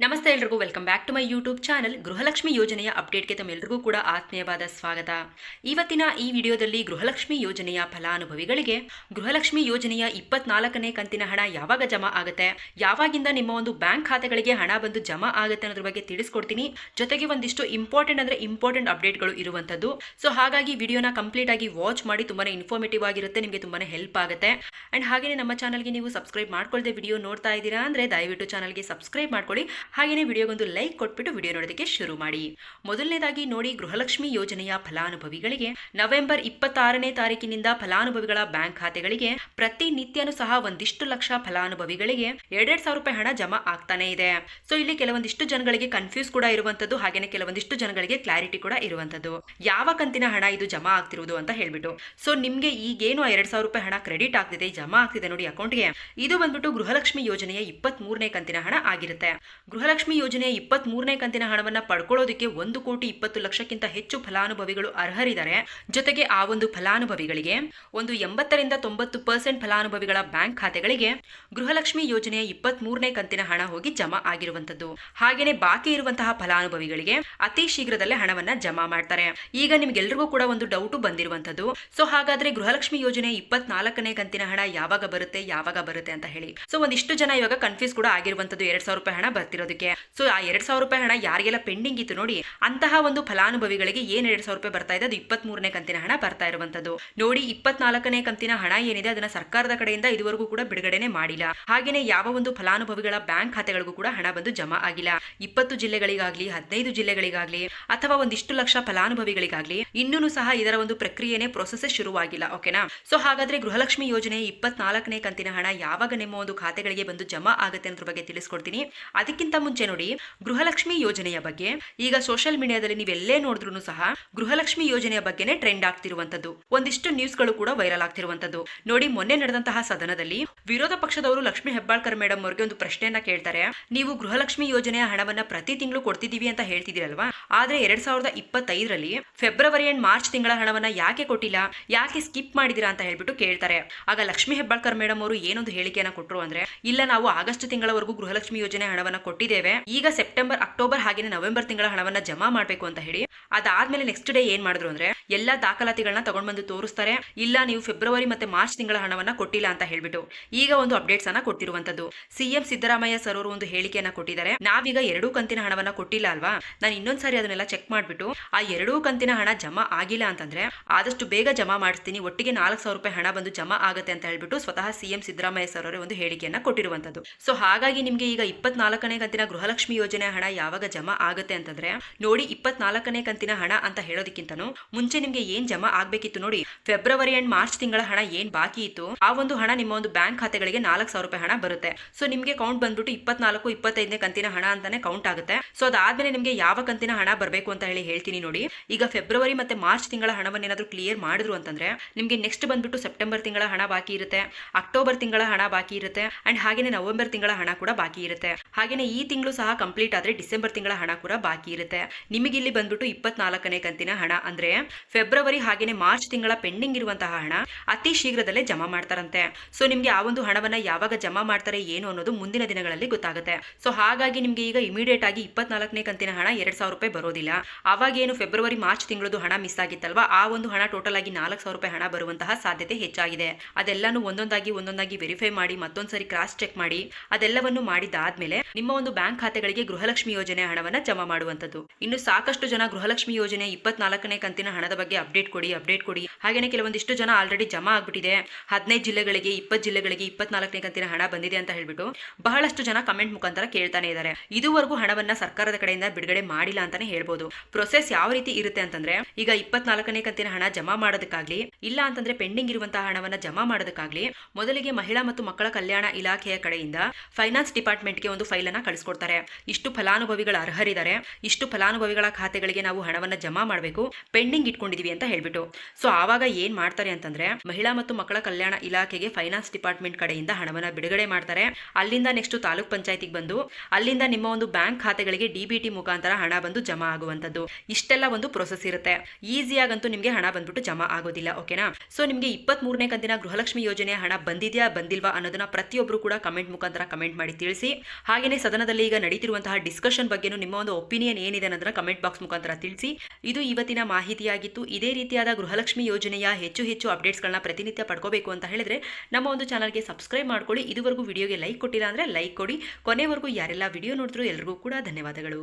ನಮಸ್ತೆ ಎಲ್ರಿಗೂ, welcome back to my YouTube channel Gruhalakshmi ಯೋಜನೆಯ ಅಪ್ಡೇಟ್ಗೆ ತಮ್ಮೆಲ್ಲರಿಗೂ ಕೂಡ ಆತ್ಮೀಯವಾದ ಸ್ವಾಗತ. ಇವತ್ತಿನ ಈ ವಿಡಿಯೋದಲ್ಲಿ ಗೃಹಲಕ್ಷ್ಮಿ ಯೋಜನೆಯ ಫಲಾನುಭವಿಗಳಿಗೆ ಗೃಹಲಕ್ಷ್ಮಿ ಯೋಜನೆಯ ಇಪ್ಪತ್ನಾಲ್ಕನೇ ಕಂತಿನ ಹಣ ಯಾವಾಗ ಜಮಾ ಆಗುತ್ತೆ, ಯಾವಾಗಿಂದ ನಿಮ್ಮ ಒಂದು ಬ್ಯಾಂಕ್ ಖಾತೆಗಳಿಗೆ ಹಣ ಬಂದು ಜಮಾ ಆಗುತ್ತೆ ಅನ್ನೋದ್ರ ಬಗ್ಗೆ ತಿಳಿಸ್ಕೊಡ್ತೀನಿ. ಜೊತೆಗೆ ಒಂದಿಷ್ಟು ಇಂಪಾರ್ಟೆಂಟ್ ಅಂದ್ರೆ ಇಂಪಾರ್ಟೆಂಟ್ ಅಪ್ಡೇಟ್ಗಳು ಇರುವಂತದ್ದು ಸೊ ಹಾಗಾಗಿ ವಿಡಿಯೋನ ಕಂಪ್ಲೀಟ್ ಆಗಿ ವಾಚ್ ಮಾಡಿ ತುಂಬಾನೇ ಇನ್ಫಾರ್ಮೇಟಿವ್ ಆಗಿರುತ್ತೆ, ನಿಮಗೆ ತುಂಬಾನೇ ಹೆಲ್ಪ್ ಆಗುತ್ತೆ. ಅಂಡ್ ಹಾಗೆಯೇ ನಮ್ಮ ಚಾನಲ್ಗೆ ನೀವು ಸಬ್ಸ್ಕ್ರೈಬ್ ಮಾಡ್ಕೊಳ್ಳದೆ ವಿಡಿಯೋ ನೋಡ್ತಾ ಇದ್ದೀರಾ ಅಂದ್ರೆ ದಯವಿಟ್ಟು ಚಾನಲ್ಗೆ ಸಬ್ಸ್ಕ್ರೈಬ್ ಮಾಡ್ಕೊಳ್ಳಿ. ಹಾಗೆಯೇ ವಿಡಿಯೋಗೊಂದು ಲೈಕ್ ಕೊಟ್ಬಿಟ್ಟು ವಿಡಿಯೋ ನೋಡೋದಕ್ಕೆ ಶುರು ಮಾಡಿ. ಮೊದಲನೇದಾಗಿ ನೋಡಿ ಗೃಹಲಕ್ಷ್ಮಿ ಯೋಜನೆಯ ಫಲಾನುಭವಿಗಳಿಗೆ ನವೆಂಬರ್ ಇಪ್ಪತ್ತಾರನೇ ತಾರೀಕಿನಿಂದ ಫಲಾನುಭವಿಗಳ ಬ್ಯಾಂಕ್ ಖಾತೆಗಳಿಗೆ ಪ್ರತಿನಿತ್ಯನೂ ಸಹ ಒಂದಿಷ್ಟು ಲಕ್ಷ ಫಲಾನುಭವಿಗಳಿಗೆ ಎರಡೆರಡು ಸಾವಿರ ರೂಪಾಯಿ ಹಣ ಜಮಾ ಆಗ್ತಾನೆ ಇದೆ. ಸೊ, ಇಲ್ಲಿ ಕೆಲವೊಂದಿಷ್ಟು ಜನಗಳಿಗೆ ಕನ್ಫ್ಯೂಸ್ ಕೂಡ ಇರುವಂತದ್ದು ಹಾಗೇನೆ ಕೆಲವೊಂದಿಷ್ಟು ಜನಗಳಿಗೆ ಕ್ಲಾರಿಟಿ ಕೂಡ ಇರುವಂತದ್ದು ಯಾವ ಕಂತಿನ ಹಣ ಇದು ಜಮಾ ಆಗ್ತಿರುವುದು ಅಂತ ಹೇಳ್ಬಿಟ್ಟು. ಸೊ, ನಿಮ್ಗೆ ಈಗೇನು ಎರಡ್ ಸಾವಿರ ರೂಪಾಯಿ ಹಣ ಕ್ರೆಡಿಟ್ ಆಗ್ತಿದೆ, ಜಮಾ ಆಗ್ತಿದೆ ನೋಡಿ ಅಕೌಂಟ್ಗೆ. ಇದು ಬಂದ್ಬಿಟ್ಟು ಗೃಹಲಕ್ಷ್ಮಿ ಯೋಜನೆಯ ಇಪ್ಪತ್ತ್ ಮೂರನೇ ಕಂತಿನ ಹಣ ಆಗಿರುತ್ತೆ. ಗೃಹಲಕ್ಷ್ಮಿ ಯೋಜನೆಯ ಇಪ್ಪತ್ತ್ ಮೂರನೇ ಕಂತಿನ ಹಣವನ್ನ ಪಡ್ಕೊಳ್ಳೋದಕ್ಕೆ ಒಂದು ಕೋಟಿ ಇಪ್ಪತ್ತು ಲಕ್ಷಕ್ಕಿಂತ ಹೆಚ್ಚು ಫಲಾನುಭವಿಗಳು ಅರ್ಹರಿದ್ದಾರೆ. ಜೊತೆಗೆ ಆ ಒಂದು ಫಲಾನುಭವಿಗಳಿಗೆ ಒಂದು ಎಂಬತ್ತರಿಂದ ತೊಂಬತ್ತು ಪರ್ಸೆಂಟ್ ಫಲಾನುಭವಿಗಳ ಬ್ಯಾಂಕ್ ಖಾತೆಗಳಿಗೆ ಗೃಹಲಕ್ಷ್ಮಿ ಯೋಜನೆಯ ಇಪ್ಪತ್ತ್ ಮೂರನೇ ಕಂತಿನ ಹಣ ಹೋಗಿ ಜಮಾ ಆಗಿರುವಂತದ್ದು ಹಾಗೇನೆ ಬಾಕಿ ಇರುವಂತಹ ಫಲಾನುಭವಿಗಳಿಗೆ ಅತಿ ಶೀಘ್ರದಲ್ಲೇ ಹಣವನ್ನ ಜಮಾ ಮಾಡ್ತಾರೆ. ಈಗ ನಿಮ್ಗೆಲ್ರಿಗೂ ಕೂಡ ಒಂದು ಡೌಟು ಬಂದಿರುವಂತದ್ದು ಸೊ ಹಾಗಾದ್ರೆ ಗೃಹಲಕ್ಷ್ಮಿ ಯೋಜನೆ ಇಪ್ಪತ್ನಾಲ್ಕನೇ ಕಂತಿನ ಹಣ ಯಾವಾಗ ಬರುತ್ತೆ ಯಾವಾಗ ಬರುತ್ತೆ ಅಂತ ಹೇಳಿ. ಸೊ ಒಂದಿಷ್ಟು ಜನ ಇವಾಗ ಕನ್ಫ್ಯೂಸ್ ಕೂಡ ಆಗಿರುವಂತದ್ದು ಎರಡ್ ಸಾವಿರ ರೂಪಾಯಿ ಹಣ ಬರ್ತಿರೋದಕ್ಕೆ ಸೊ ಆ ಎರಡ್ ಸಾವಿರ ರೂಪಾಯಿ ಹಣ ಯಾರಿಗೆಲ್ಲ ಪೆಂಡಿಂಗ್ ಇತ್ತು ನೋಡಿ, ಅಂತಹ ಒಂದು ಫಲಾನುಭವಿಗಳಿಗೆ ಏನ್ ಎರಡ್ ಸಾವಿರ ರೂಪಾಯಿ ಬರ್ತಾ ಇದೆ, ಅದು ಇಪ್ಪತ್ತ್ ಮೂರನೇ ಕಂತಿನ ಹಣ ಬರ್ತಾ ಇರುವಂತದ್ದು ನೋಡಿ, ಇಪ್ಪತ್ನಾಲ್ಕನೇ ಕಂತಿನ ಹಣ ಏನಿದೆ, ಅದನ್ನ ಸರ್ಕಾರದ ಕಡೆಯಿಂದ ಇದುವರೆಗೂ ಕೂಡ ಬಿಡುಗಡೆನೆ ಮಾಡಿಲ್ಲ. ಹಾಗೇನೆ ಯಾವ ಒಂದು ಫಲಾನುಭವಿಗಳ ಬ್ಯಾಂಕ್ ಖಾತೆಗಳಿಗೂ ಕೂಡ ಹಣ ಬಂದು ಜಮಾ ಆಗಿಲ್ಲ. ಇಪ್ಪತ್ತು ಜಿಲ್ಲೆಗಳಿಗಾಗ್ಲಿ, ಹದಿನೈದು ಜಿಲ್ಲೆಗಳಿಗಾಗ್ಲಿ, ಅಥವಾ ಒಂದಿಷ್ಟು ಲಕ್ಷ ಫಲಾನುಭವಿಗಳಿಗಾಗ್ಲಿ ಇನ್ನೂ ಸಹ ಇದರ ಒಂದು ಪ್ರಕ್ರಿಯೆನೇ ಪ್ರೊಸೆಸ್ ಶುರುವಾಗಿಲ್ಲ ಓಕೆನಾ ಸೊ ಹಾಗಾದ್ರೆ ಗೃಹಲಕ್ಷ್ಮಿ ಯೋಜನೆ ಇಪ್ಪತ್ನಾಲ್ಕನೇ ಕಂತಿನ ಹಣ ಯಾವಾಗ ನಿಮ್ಮ ಒಂದು ಖಾತೆಗಳಿಗೆ ಬಂದು ಜಮಾ ಆಗುತ್ತೆ ಅನ್ನೋದ್ರ ಬಗ್ಗೆ ತಿಳಿಸ್ಕೊಡ್ತೀನಿ. ಅದಕ್ಕಿಂತ ಮುಂಚೆ ನೋಡಿ ಗೃಹಲಕ್ಷ್ಮಿ ಯೋಜನೆಯ ಬಗ್ಗೆ. ಈಗ ಸೋಷಿಯಲ್ ಮೀಡಿಯಾದಲ್ಲಿ ನೀವೆಲ್ಲೇ ನೋಡಿದ್ರು ಸಹ ಗೃಹಲಕ್ಷ್ಮಿ ಯೋಜನೆಯ ಬಗ್ಗೆನೇ ಟ್ರೆಂಡ್ ಆಗ್ತಿರುವಂತದ್ದು. ಒಂದಿಷ್ಟು ನ್ಯೂಸ್ಗಳು ಕೂಡ ವೈರಲ್ ಆಗ್ತಿರುವಂತದ್ದು. ನೋಡಿ ಮೊನ್ನೆ ನಡೆದಂತಹ ಸದನದಲ್ಲಿ ವಿರೋಧ ಪಕ್ಷದವರು ಲಕ್ಷ್ಮಿ ಹೆಬ್ಬಾಳ್ಕರ್ ಮೇಡಮ್ ಅವರಿಗೆ ಒಂದು ಪ್ರಶ್ನೆಯನ್ನ ಕೇಳ್ತಾರೆ. ನೀವು ಗೃಹಲಕ್ಷ್ಮಿ ಯೋಜನೆಯ ಹಣವನ್ನ ಪ್ರತಿ ತಿಂಗಳು ಕೊಡ್ತಿದೀವಿ ಅಂತ ಹೇಳ್ತಿದಿರಲ್ವಾ ಆದ್ರೆ ಎರಡ್ ಸಾವಿರದ ಇಪ್ಪತ್ತೈದರಲ್ಲಿ ಫೆಬ್ರವರಿ ಅಂಡ್ ಮಾರ್ಚ್ ತಿಂಗಳ ಹಣವನ್ನ ಯಾಕೆ ಕೊಟ್ಟಿಲ್ಲ? ಯಾಕೆ ಸ್ಕಿಪ್ ಮಾಡಿದಿರಾ ಅಂತ ಹೇಳ್ಬಿಟ್ಟು ಕೇಳ್ತಾರೆ. ಆಗ ಲಕ್ಷ್ಮಿ ಹೆಬ್ಬಾಳ್ಕರ್ ಮೇಡಮ್ ಅವರು ಏನೊಂದು ಹೇಳಿಕೆಯನ್ನ ಕೊಟ್ಟರು ಅಂದ್ರೆ, ಇಲ್ಲ ನಾವು ಆಗಸ್ಟ್ ತಿಂಗಳವರೆಗೂ ಗೃಹಲಕ್ಷ್ಮಿ ಯೋಜನೆ ಹಣವನ್ನ ಕೊಟ್ಟಿದ್ದೇವೆ. ಈಗ ಸೆಪ್ಟೆಂಬರ್, ಅಕ್ಟೋಬರ್ ಹಾಗೆ ನವೆಂಬರ್ ತಿಂಗಳ ಹಣವನ್ನ ಜಮಾ ಮಾಡಬೇಕು ಅಂತ ಹೇಳಿ, ಅದಾದ್ಮೇಲೆ ನೆಕ್ಸ್ಟ್ ಡೇ ಏನ್ ಮಾಡಿದ್ರು ಅಂದ್ರೆ, ಎಲ್ಲಾ ದಾಖಲಾತಿಗಳನ್ನ ತಗೊಂಡ್ ಬಂದು ತೋರಿಸ್ತಾರೆ. ಇಲ್ಲ, ನೀವು ಫೆಬ್ರವರಿ ಮತ್ತೆ ಮಾರ್ಚ್ ತಿಂಗಳ ಹಣವನ್ನ ಕೊಟ್ಟಿಲ್ಲ ಅಂತ ಹೇಳ್ಬಿಟ್ಟು, ಈಗ ಒಂದು ಅಪ್ಡೇಟ್ಸ್ ಅನ್ನ ಕೊಟ್ಟಿರುವಂತದ್ದು ಸಿಎಂ ಸಿದ್ದರಾಮಯ್ಯ ಸರ್ ಅವರು ಒಂದು ಹೇಳಿಕೆಯನ್ನ ಕೊಟ್ಟಿದ್ದಾರೆ. ನಾವೀಗ ಎರಡೂ ಕಂತಿನ ಹಣವನ್ನ ಕೊಟ್ಟಿಲ್ಲ ಅಲ್ವಾ? ನಾನು ಇನ್ನೊಂದ್ಸಾರಿ ಅದನ್ನೆಲ್ಲ ಚೆಕ್ ಮಾಡ್ಬಿಟ್ಟು, ಆ ಎರಡೂ ಕಂತಿನ ಹಣ ಜಮಾ ಆಗಿಲ್ಲ ಅಂತಂದ್ರೆ, ಆದಷ್ಟು ಬೇಗ ಜಮಾ ಮಾಡಿಸ್ತೀನಿ. ಒಟ್ಟಿಗೆ ನಾಲ್ಕು ಸಾವಿರ ರೂಪಾಯಿ ಹಣ ಬಂದು ಜಮಾ ಆಗುತ್ತೆ ಅಂತ ಹೇಳ್ಬಿಟ್ಟು ಸ್ವತಃ ಸಿಎಂ ಸಿದ್ದರಾಮಯ್ಯ ಸರ್ ಅವರೇ ಒಂದು ಹೇಳಿಕೆಯನ್ನ ಕೊಟ್ಟಿರುವಂತದ್ದು. ಸೊ ಹಾಗಾಗಿ ನಿಮ್ಗೆ ಈಗ ಇಪ್ಪತ್ನಾಲ್ಕನೇ ಕಂತಿನ ಗೃಹಲಕ್ಷ್ಮಿ ಯೋಜನೆ ಹಣ ಯಾವಾಗ ಜಮಾ ಆಗುತ್ತೆ ಅಂತಂದ್ರೆ ನೋಡಿ ಇಪ್ಪತ್ನಾಲ್ಕನೇ ಕಂತಿನ ಹಣ ಅಂತ ಹೇಳೋದಕ್ಕಿಂತನೂ ಮುಂಚೆ ನಿಮ್ಗೆ ಏನ್ ಜಮಾ ಆಗ್ಬೇಕಿತ್ತು ನೋಡಿ ಫೆಬ್ರವರಿ ಅಂಡ್ ಮಾರ್ಚ್ ತಿಂಗಳ ಹಣ ಏನ್ ಬಾಕಿ ಇತ್ತು, ಆ ಒಂದು ಹಣ ನಿಮ್ಮ ಒಂದು ಬ್ಯಾಂಕ್ ಖಾತೆಗಳಿಗೆ ನಾಲ್ಕು ಸಾವಿರ ರೂಪಾಯಿ ಹಣ ಬರುತ್ತೆ. ಸೊ ನಿಮ್ಗೆ ಕೌಂಟ್ ಬಂದ್ಬಿಟ್ಟು ಇಪ್ಪತ್ನಾಲ್ಕು, ಇಪ್ಪತ್ತೈದನೇ ಕಂತಿನ ಹಣ ಅಂತಾನೆ ಕೌಂಟ್ ಆಗುತ್ತೆ. ಸೊ ಅದಾದ್ಮೇಲೆ ನಿಮ್ಗೆ ಯಾವ ಕಂತಿನ ಹಣ ಬರಬೇಕು ಅಂತ ಹೇಳಿ ಹೇಳ್ತೀನಿ ನೋಡಿ. ಈಗ ಫೆಬ್ರವರಿ ಮತ್ತೆ ಮಾರ್ಚ್ ತಿಂಗಳ ಹಣವನ್ನು ಏನಾದ್ರು ಕ್ಲಿಯರ್ ಮಾಡಿದ್ರು ಅಂತಂದ್ರೆ ನಿಮ್ಗೆ ನೆಕ್ಸ್ಟ್ ಬಂದ್ಬಿಟ್ಟು ಸೆಪ್ಟೆಂಬರ್ ತಿಂಗಳ ಹಣ ಬಾಕಿ ಇರುತ್ತೆ, ಅಕ್ಟೋಬರ್ ತಿಂಗಳ ಹಣ ಬಾಕಿ ಇರುತ್ತೆ ಅಂಡ್ ಹಾಗೇನೆ ನವೆಂಬರ್ ತಿಂಗಳ ಹಣ ಕೂಡ ಬಾಕಿ ಇರುತ್ತೆ. ಹಾಗೇನೆ ಈ ತಿಂಗಳು ಸಹ ಕಂಪ್ಲೀಟ್ ಆದ್ರೆ ಡಿಸೆಂಬರ್ ತಿಂಗಳ ಹಣ ಕೂಡ ಬಾಕಿ ಇರುತ್ತೆ. ನಿಮಗೆ ಇಲ್ಲಿ ಬಂದ್ಬಿಟ್ಟು ಇಪ್ಪತ್ನಾಲ್ಕನೇ ಕಂತಿನ ಹಣ ಅಂದ್ರೆ ಫೆಬ್ರವರಿ ಹಾಗೇನೆ ಮಾರ್ಚ್ ತಿಂಗಳ ಪೆಂಡಿಂಗ್ ಇರುವಂತಹ ಹಣ ಅತಿ ಶೀಘ್ರದಲ್ಲೇ ಜಮಾ ಮಾಡ್ತಾರಂತೆ. ಸೊ ನಿಮ್ಗೆ ಆ ಒಂದು ಹಣವನ್ನ ಯಾವಾಗ ಜಮಾ ಮಾಡ್ತಾರೆ ಏನು ಅನ್ನೋದು ಮುಂದಿನ ದಿನಗಳಲ್ಲಿ ಗೊತ್ತಾಗುತ್ತೆ. ಸೊ ಹಾಗಾಗಿ ನಿಮ್ಗೆ ಈಗ ಇಮಿಡಿಯೇಟ್ ಆಗಿ ಇಪ್ಪತ್ನಾಲ್ಕನೇ ಕಂತಿನ ಹಣ ಎರಡ್ ಸಾವಿರ ರೂಪಾಯಿ ಬರೋದಿಲ್ಲ. ಅವಾಗ ಏನು ಫೆಬ್ರವರಿ ಮಾರ್ಚ್ ತಿಂಗಳದು ಹಣ ಮಿಸ್ ಆಗಿತ್ತಲ್ವಾ? ಆ ಒಂದು ಹಣ ಟೋಟಲ್ ಆಗಿ ನಾಲ್ಕು ಸಾವಿರ ರೂಪಾಯಿ ಹಣ ಬರುವಂತಹ ಸಾಧ್ಯತೆ ಹೆಚ್ಚಾಗಿದೆ. ಅದೆಲ್ಲಾನು ಒಂದೊಂದಾಗಿ ಒಂದೊಂದಾಗಿ ವೆರಿಫೈ ಮಾಡಿ ಮತ್ತೊಂದ್ಸರಿ ಕ್ರಾಸ್ ಚೆಕ್ ಮಾಡಿ ಅದೆಲ್ಲವನ್ನು ಮಾಡಿದಾದ್ಮೇಲೆ ನಿಮ್ಮ ಒಂದು ಬ್ಯಾಂಕ್ ಖಾತೆಗಳಿಗೆ ಗೃಹಲಕ್ಷ್ಮಿ ಯೋಜನೆ ಹಣವನ್ನ ಜಮಾ ಮಾಡುವಂತದ್ದು ಇನ್ನು ಸಾಕಷ್ಟು ಜನ ಗೃಹಲಕ್ಷ್ಮಿ ಯೋಜನೆ ಇಪ್ಪತ್ನಾಲ್ಕನೇ ಕಂತಿನ ಹಣದ ಬಗ್ಗೆ ಅಪ್ಡೇಟ್ ಕೊಡಿ ಅಪ್ಡೇಟ್ ಕೊಡಿ. ಹಾಗೆಯೇ ಕೆಲವೊಂದಿಷ್ಟು ಜನ ಆಲ್ರೆಡಿ ಜಮಾ ಆಗ್ಬಿಟ್ಟಿದೆ. ಹದಿನೈದು ಜಿಲ್ಲೆಗಳಿಗೆ, ಇಪ್ಪತ್ತು ಜಿಲ್ಲೆಗಳಿಗೆ ಇಪ್ಪತ್ನಾಲ್ಕನೇ ಕಂತಿನ ಹಣ ಬಂದಿದೆ ಅಂತ ಹೇಳ್ಬಿಟ್ಟು ಬಹಳಷ್ಟು ಜನ ಕಮೆಂಟ್ ಮುಖಾಂತರ ಕೇಳ್ತಾನೆ ಇದ್ದಾರೆ ಇದುವರೆಗೂ ಹಣವನ್ನ ಸರ್ಕಾರದ ಕಡೆಯಿಂದ ಬಿಡುಗಡೆ ಮಾಡಿಲ್ಲ ಅಂತಾನೆ ಹೇಳ್ಬೋದು. ಪ್ರೊಸೆಸ್ ಯಾವ ರೀತಿ ಇರುತ್ತೆ ಅಂತಂದ್ರೆ, ಈಗ ಇಪ್ಪತ್ನಾಲ್ಕನೇ ಕಂತಿನ ಹಣ ಜಮಾ ಮಾಡೋದಕ್ಕಾಗ್ಲಿ, ಇಲ್ಲ ಅಂತಂದ್ರೆ ಪೆಂಡಿಂಗ್ ಇರುವಂತಹ ಹಣವನ್ನ ಜಮಾ ಮಾಡೋದಕ್ಕಾಗ್ಲಿ, ಮೊದಲಿಗೆ ಮಹಿಳಾ ಮತ್ತು ಮಕ್ಕಳ ಕಲ್ಯಾಣ ಇಲಾಖೆಯ ಕಡೆಯಿಂದ ಫೈನಾನ್ಸ್ ಡಿಪಾರ್ಟ್ಮೆಂಟ್ಗೆ ಒಂದು ಫೈಲ್ ಅನ್ನ ಕಳಿಸ್ಕೊಡ್ತಾರೆ. ಇಷ್ಟು ಫಲಾನುಭವಿಗಳ ಅರ್ಹರಿದ್ದಾರೆ. ಇಷ್ಟು ಫಲಾನುಭವಿಗಳ ಖಾತೆಗಳಿಗೆ ನಾವು ಹಣವನ್ನ ಜಮಾ ಮಾಡಬೇಕು, ಪೆಂಡಿಂಗ್ ಇಟ್ಕೊಂಡಿದೀವಿ ಅಂತ ಹೇಳ್ಬಿಟ್ಟು. ಸೊ, ಆವಾಗ ಏನ್ ಮಾಡ್ತಾರೆ ಅಂತಂದ್ರೆ, ಮಹಿಳಾ ಮತ್ತು ಮಕ್ಕಳ ಕಲ್ಯಾಣ ಇಲಾಖೆಗೆ ಫೈನಾನ್ಸ್ ಡಿಪಾರ್ಟ್ಮೆಂಟ್ ಕಡೆಯಿಂದ ಹಣವನ್ನ ಬಿಡುಗಡೆ ಮಾಡ್ತಾರೆ. ಅಲ್ಲಿಂದ ನೆಕ್ಸ್ಟ್ ತಾಲೂಕ್ ಪಂಚಾಯತಿಗೆ ಬಂದು, ಅಲ್ಲಿಂದ ನಿಮ್ಮ ಒಂದು ಬ್ಯಾಂಕ್ ಖಾತೆಗಳಿಗೆ ಡಿಬಿಟಿ ಮುಖಾಂತರ ಹಣ ಬಂದು ಜಮಾ ಆಗುವಂತದ್ದು ಇಷ್ಟೆಲ್ಲ ಒಂದು ಪ್ರೊಸೆಸ್ ಇರುತ್ತೆ. ಈಸಿಯಾಗಂತೂ ನಿಮಗೆ ಹಣ ಬಂದ್ಬಿಟ್ಟು ಜಮಾ ಆಗೋದಿಲ್ಲ, ಓಕೆನಾ? ಸೊ, ನಿಮಗೆ ಇಪ್ಪತ್ತ್ ಮೂರನೇ ಕಂತಿನ ಗೃಹಲಕ್ಷ್ಮಿ ಯೋಜನೆ ಹಣ ಬಂದಿದೆಯಾ ಬಂದಿಲ್ವಾ ಅನ್ನೋದನ್ನ ಪ್ರತಿಯೊಬ್ಬರು ಕೂಡ ಕಮೆಂಟ್ ಮುಖಾಂತರ ಕಮೆಂಟ್ ಮಾಡಿ ತಿಳಿಸಿ. ಹಾಗೆಯೇ ಸದನದಲ್ಲಿ ಜಾಲತಾಣದಲ್ಲಿ ಈಗ ನಡೀತಿರುವಂತಹ ಡಿಸ್ಕಷನ್ ಬಗ್ಗೆನೂ ನಿಮ್ಮ ಒಂದು ಒಪಿನಿಯನ್ ಏನಿದೆ ಅನ್ನೋದನ್ನ ಕಮೆಂಟ್ ಬಾಕ್ಸ್ ಮುಖಾಂತರ ತಿಳಿಸಿ. ಇದು ಇವತ್ತಿನ ಮಾಹಿತಿಯಾಗಿತ್ತು. ಇದೇ ರೀತಿಯಾದ ಗೃಹಲಕ್ಷ್ಮಿ ಯೋಜನೆಯ ಹೆಚ್ಚು ಹೆಚ್ಚು ಅಪ್ಡೇಟ್ಸ್ಗಳನ್ನ ಪ್ರತಿನಿತ್ಯ ಪಡ್ಕೋಬೇಕು ಅಂತ ಹೇಳಿದ್ರೆ ನಮ್ಮ ಒಂದು ಚಾನಲ್ಗೆ ಸಬ್ಸ್ಕ್ರೈಬ್ ಮಾಡ್ಕೊಳ್ಳಿ. ಇದುವರೆಗೂ ವಿಡಿಯೋಗೆ ಲೈಕ್ ಕೊಟ್ಟಿಲ್ಲ ಅಂದರೆ ಲೈಕ್ ಕೊಡಿ. ಕೊನೆವರೆಗೂ ಯಾರೆಲ್ಲ ವಿಡಿಯೋ ನೋಡಿದ್ರು ಎಲ್ರಿಗೂ ಕೂಡ ಧನ್ಯವಾದಗಳು.